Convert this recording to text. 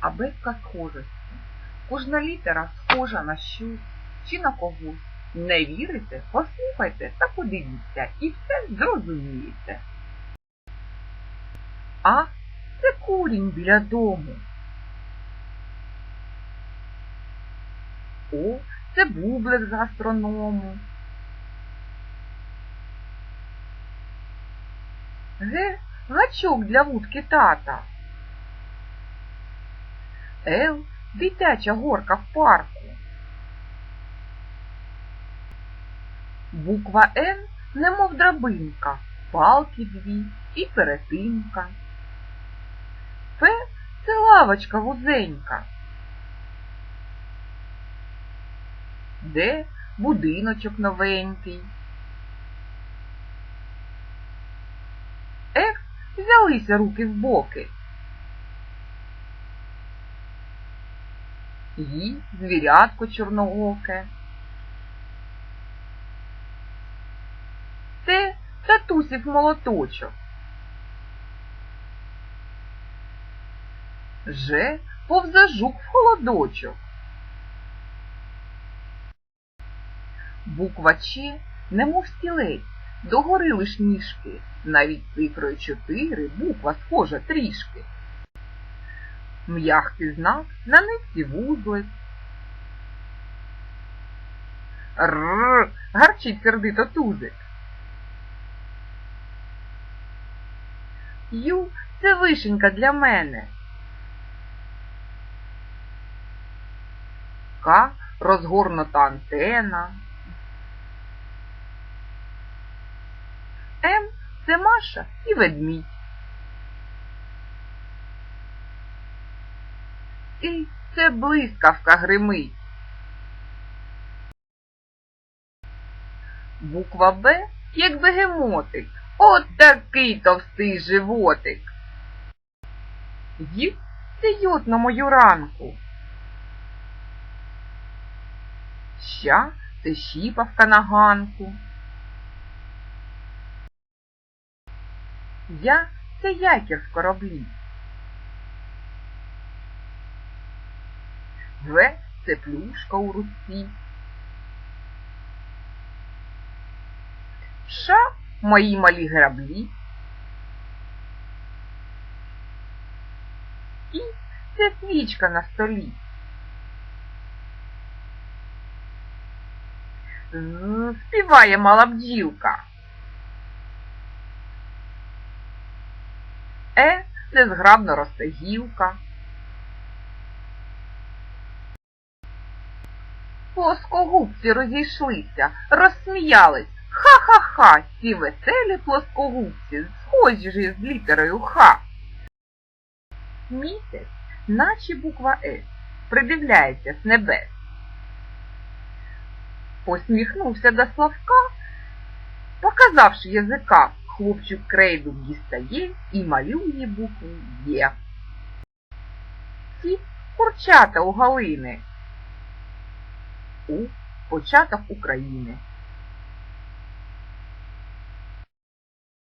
абетка схожості. Кожна літера схожа на щось чи на когось. Не вірите? Послухайте та подивіться і все зрозумієте. А це курінь біля дому. О, це бублик з гастроному. Г. Гачок для вудки тата. Л. Дитяча горка в парку. Буква Н немов драбинка, палки дві і перетинка. П це лавочка вузенька. Д будиночок новенький. Ех, взялися руки в боки. Ї звірятко чорнооке. Те татусів молоточок. Ж повзе жук в холодочок. Буква Ч, немов стілець, догори лиш ніжки, навіть цифрою чотири буква схожа трішки. М'ягкий знак на нитці вузлик. Рррр, гарчить сердито тузик. Ю, це вишенька для мене. К розгорнута антена. М це Маша і ведмідь. Блискавка гримить. Буква Б, як бегемотик. От такий товстий животик. Це йод на мою ранку. Ща це щіпавка на ганку. Я це якір в кораблі. В це плюшка у руці. Ша мої малі граблі. І це свічка на столі. Співає мала бджілка. Е, незграбно росте гілка. Плоскогубці розійшлися, розсміялись. Ха-ха-ха, ці веселі плоскогубці, схожі ж із літерою Х. Місяць, наче буква С, придивляється з небес. Посміхнувся до Славка, показавши язика, хлопчик крейду дістає і малює букву Є. Ці курчата у Галини. У початок України.